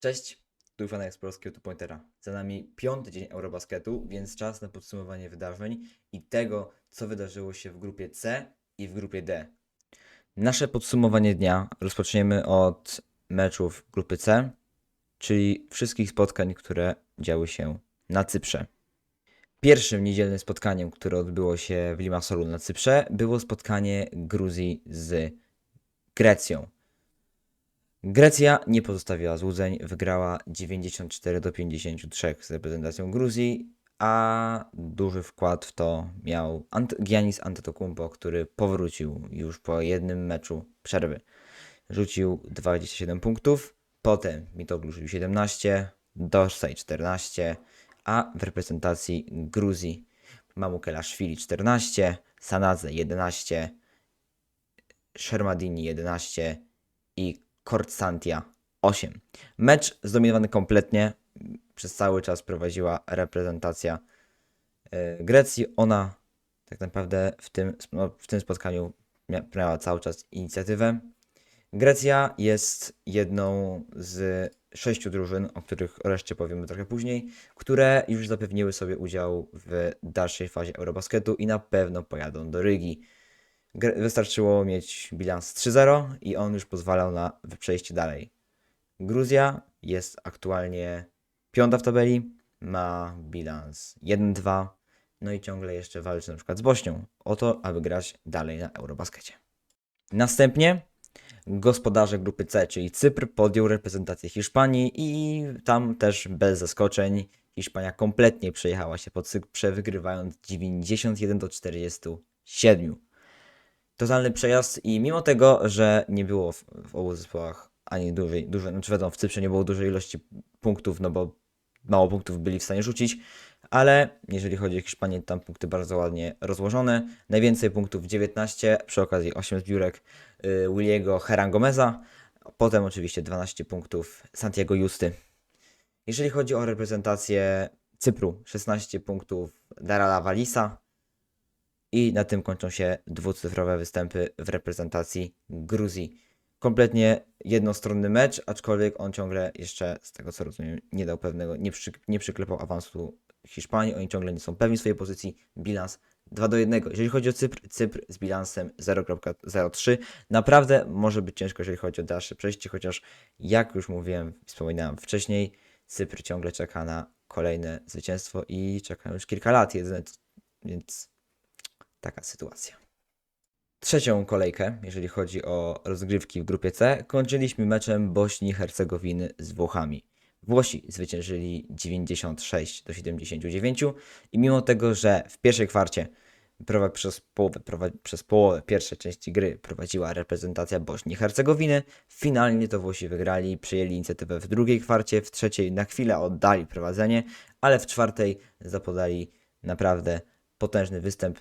Cześć, tu Fanek z polskiego Pointera. Za nami piąty dzień Eurobasketu, więc czas na podsumowanie wydarzeń i tego, co wydarzyło się w grupie C i w grupie D. Nasze podsumowanie dnia rozpoczniemy od meczów grupy C, czyli wszystkich spotkań, które działy się na Cyprze. Pierwszym niedzielnym spotkaniem, które odbyło się w Limassolu na Cyprze, było spotkanie Gruzji z Grecją. Grecja nie pozostawiła złudzeń, wygrała 94 do 53 z reprezentacją Gruzji, a duży wkład w to miał Ant- Giannis Antetokounmpo, który powrócił już po jednym meczu przerwy. Rzucił 27 punktów, potem Mitoglu rzucił 17, Dorsaj 14, a w reprezentacji Gruzji Mamukelashvili 14, Sanadze 11, Shermadini 11 i Kortsantia 8. Mecz zdominowany kompletnie. Przez cały czas prowadziła reprezentacja e, Grecji. Ona tak naprawdę w tym, no, w tym spotkaniu mia- miała cały czas inicjatywę. Grecja jest jedną z sześciu drużyn, o których reszcie powiemy trochę później, które już zapewniły sobie udział w dalszej fazie Eurobasketu i na pewno pojadą do Rygi. Wystarczyło mieć bilans 3-0 i on już pozwalał na przejście dalej. Gruzja jest aktualnie piąta w tabeli, ma bilans 1-2, no i ciągle jeszcze walczy na przykład z Bośnią o to, aby grać dalej na Eurobaskecie. Następnie gospodarze grupy C, czyli Cypr, podjął reprezentację Hiszpanii i tam też bez zaskoczeń Hiszpania kompletnie przejechała się po Cyprze, wygrywając 91 do 47 totalny przejazd i mimo tego, że nie było w, w obu zespołach ani dużej, dużej, znaczy wiadomo, w Cyprze nie było dużej ilości punktów, no bo mało punktów byli w stanie rzucić, ale jeżeli chodzi o Hiszpanię, tam punkty bardzo ładnie rozłożone. Najwięcej punktów 19, przy okazji 8 zbiórek y, Williego Herangomeza, potem oczywiście 12 punktów Santiago Justy. Jeżeli chodzi o reprezentację Cypru, 16 punktów Darala Walisa, i na tym kończą się dwucyfrowe występy w reprezentacji Gruzji. Kompletnie jednostronny mecz, aczkolwiek on ciągle jeszcze, z tego co rozumiem, nie dał pewnego, nie, przy, nie przyklepał awansu Hiszpanii. Oni ciągle nie są pewni swojej pozycji. Bilans 2 do 1. Jeżeli chodzi o Cypr, Cypr z bilansem 0.03. Naprawdę może być ciężko, jeżeli chodzi o dalsze przejście, chociaż jak już mówiłem, wspominałem wcześniej, Cypr ciągle czeka na kolejne zwycięstwo i czeka już kilka lat, jedyne, więc taka sytuacja. Trzecią kolejkę, jeżeli chodzi o rozgrywki w grupie C, kończyliśmy meczem Bośni i Hercegowiny z Włochami. Włosi zwyciężyli 96 do 79 i mimo tego, że w pierwszej kwarcie przez, połowę, przez połowę pierwszej części gry prowadziła reprezentacja Bośni i Hercegowiny, finalnie to Włosi wygrali, przejęli inicjatywę w drugiej kwarcie, w trzeciej na chwilę oddali prowadzenie, ale w czwartej zapodali naprawdę potężny występ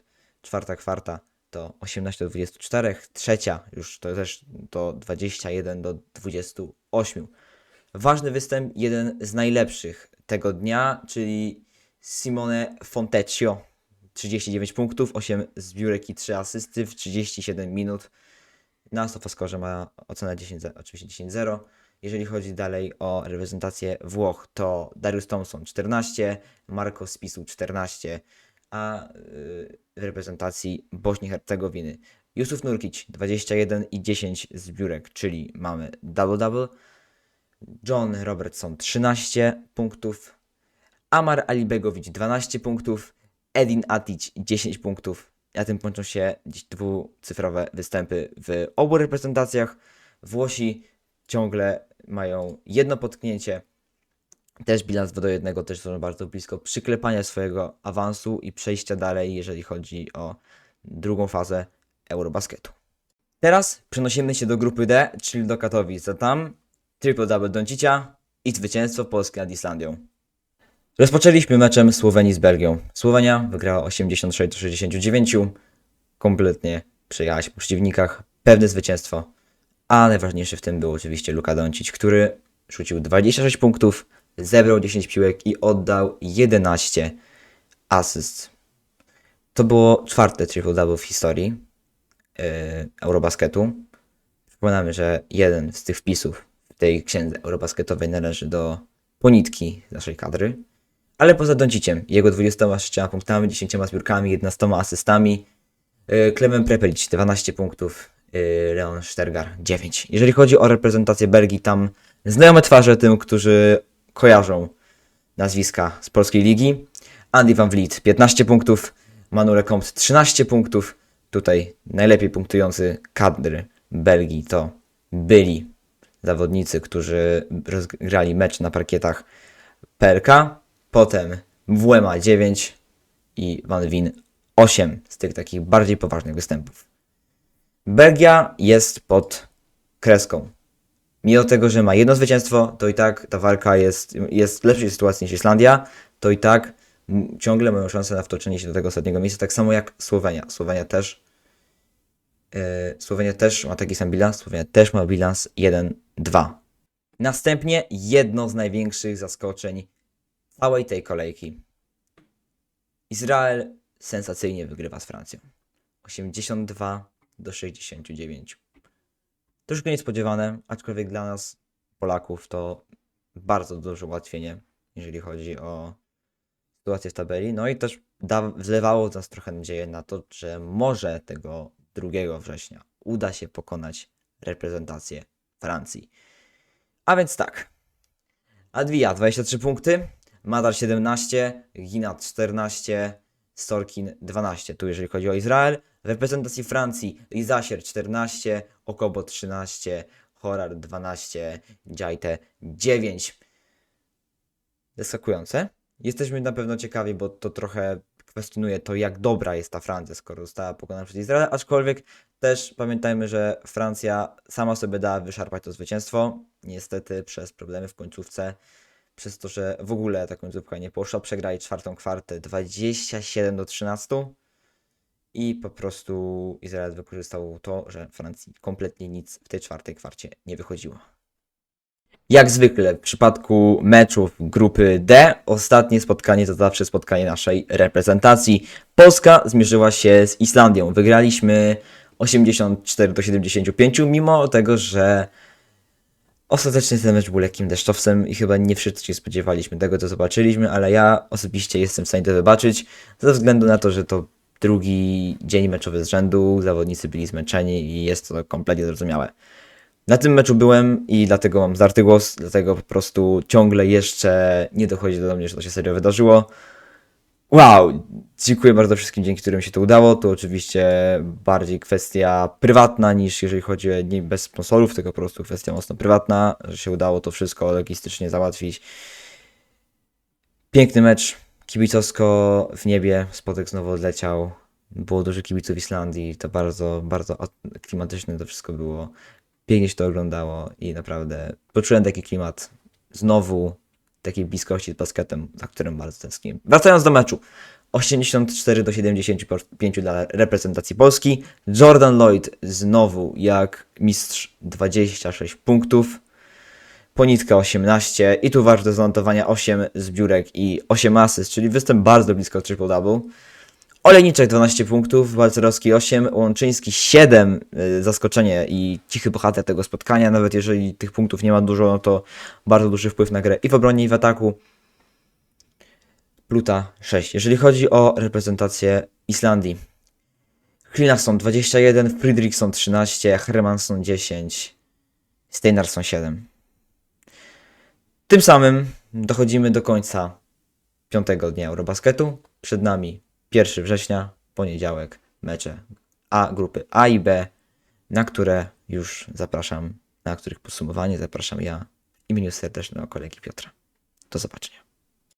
czwarta kwarta to 18 do 24, trzecia już to też to 21 do 28. Ważny występ, jeden z najlepszych tego dnia, czyli Simone Fontecchio. 39 punktów, 8 zbiórek i 3 asysty w 37 minut. Na SofaScore ma ocenę 10, ze- oczywiście 10-0. Jeżeli chodzi dalej o reprezentację Włoch, to Darius Thompson 14, Marco Spisu 14, a y, reprezentacji Bośni i Hercegowiny Jusuf Nurkic 21 i 10 zbiórek, czyli mamy double-double. John Robertson 13 punktów, Amar Alibegowicz 12 punktów, Edin Atic 10 punktów. Na tym kończą się dziś dwucyfrowe występy w obu reprezentacjach. Włosi ciągle mają jedno potknięcie, też bilans 2 do 1, też są bardzo blisko przyklepania swojego awansu i przejścia dalej, jeżeli chodzi o drugą fazę Eurobasketu. Teraz przenosimy się do grupy D, czyli do Katowic, a tam triple-double Doncicia i zwycięstwo Polski nad Islandią. Rozpoczęliśmy meczem Słowenii z Belgią. Słowenia wygrała 86 do 69, kompletnie przejechała się po przeciwnikach, pewne zwycięstwo, a najważniejsze w tym był oczywiście Luka Doncic, który rzucił 26 punktów, zebrał 10 piłek i oddał 11 asyst. To było czwarte triple-double w historii yy, Eurobasketu. Przypominamy, że jeden z tych wpisów tej księdze eurobasketowej należy do ponitki naszej kadry. Ale poza Donciciem, jego 26 punktami, 10 zbiórkami, 11 asystami, yy, Klemen Prepelic 12 punktów, yy, Leon Stergar 9. Jeżeli chodzi o reprezentację Belgii, tam znajome twarze tym, którzy kojarzą nazwiska z polskiej ligi. Andy Van Vliet 15 punktów, Manuel Comte 13 punktów. Tutaj najlepiej punktujący kadr Belgii to byli zawodnicy, którzy rozgrali mecz na parkietach PLK. Potem WMA 9 i Van Wien 8 z tych takich bardziej poważnych występów. Belgia jest pod kreską. Mimo tego, że ma jedno zwycięstwo, to i tak ta walka jest, jest w lepszej sytuacji niż Islandia, to i tak ciągle mają szansę na wtoczenie się do tego ostatniego miejsca, tak samo jak Słowenia. Słowenia też, yy, Słowenia też ma taki sam bilans, Słowenia też ma bilans 1-2. Następnie jedno z największych zaskoczeń całej tej kolejki. Izrael sensacyjnie wygrywa z Francją. 82 do 69. Troszkę niespodziewane, aczkolwiek dla nas, Polaków, to bardzo duże ułatwienie, jeżeli chodzi o sytuację w tabeli. No i też da, wlewało w nas trochę nadzieję na to, że może tego 2 września uda się pokonać reprezentację Francji. A więc tak. Adwija 23 punkty, Madar 17, Ginat 14, Sorkin 12. Tu jeżeli chodzi o Izrael. Reprezentacji Francji Izasier 14, Okobo 13, Horar 12, Dżajte 9. Zaskakujące. Jesteśmy na pewno ciekawi, bo to trochę kwestionuje to, jak dobra jest ta Francja, skoro została pokonana przez Izrael, aczkolwiek też pamiętajmy, że Francja sama sobie dała wyszarpać to zwycięstwo, niestety przez problemy w końcówce, przez to, że w ogóle ta końcówka nie poszła, przegrali czwartą kwartę 27 do 13 i po prostu Izrael wykorzystał to, że Francji kompletnie nic w tej czwartej kwarcie nie wychodziło. Jak zwykle w przypadku meczów grupy D, ostatnie spotkanie to zawsze spotkanie naszej reprezentacji. Polska zmierzyła się z Islandią. Wygraliśmy 84 do 75, mimo tego, że ostatecznie ten mecz był lekkim deszczowcem i chyba nie wszyscy się spodziewaliśmy tego, co zobaczyliśmy, ale ja osobiście jestem w stanie to wybaczyć, ze względu na to, że to drugi dzień meczowy z rzędu, zawodnicy byli zmęczeni i jest to kompletnie zrozumiałe. Na tym meczu byłem i dlatego mam zdarty głos, dlatego po prostu ciągle jeszcze nie dochodzi do mnie, że to się serio wydarzyło. Wow, dziękuję bardzo wszystkim, dzięki którym się to udało. To oczywiście bardziej kwestia prywatna niż jeżeli chodzi o nie bez sponsorów, tylko po prostu kwestia mocno prywatna, że się udało to wszystko logistycznie załatwić. Piękny mecz, kibicowsko w niebie, spotek znowu odleciał. Było dużo kibiców Islandii, to bardzo, bardzo at- klimatyczne to wszystko było. Pięknie się to oglądało i naprawdę poczułem taki klimat znowu takiej bliskości z basketem, za którym bardzo tęskniłem. Wracając do meczu. 84 do 75 dla reprezentacji Polski. Jordan Lloyd znowu jak mistrz 26 punktów. Ponitka 18 i tu ważne zanotowania 8 zbiórek i 8 asyst, czyli występ bardzo blisko triple-double. Olejniczek 12 punktów, Balcerowski 8, Łączyński 7, y, zaskoczenie i cichy bohater tego spotkania, nawet jeżeli tych punktów nie ma dużo, no to bardzo duży wpływ na grę i w obronie i w ataku. Pluta 6. Jeżeli chodzi o reprezentację Islandii. Hlinarsson 21, Friedrichson 13, Hermansson 10, Steinarsson 7. Tym samym dochodzimy do końca piątego dnia Eurobasketu. Przed nami 1 września, poniedziałek, mecze A grupy A i B, na które już zapraszam, na których podsumowanie zapraszam ja w imieniu serdecznego kolegi Piotra. Do zobaczenia.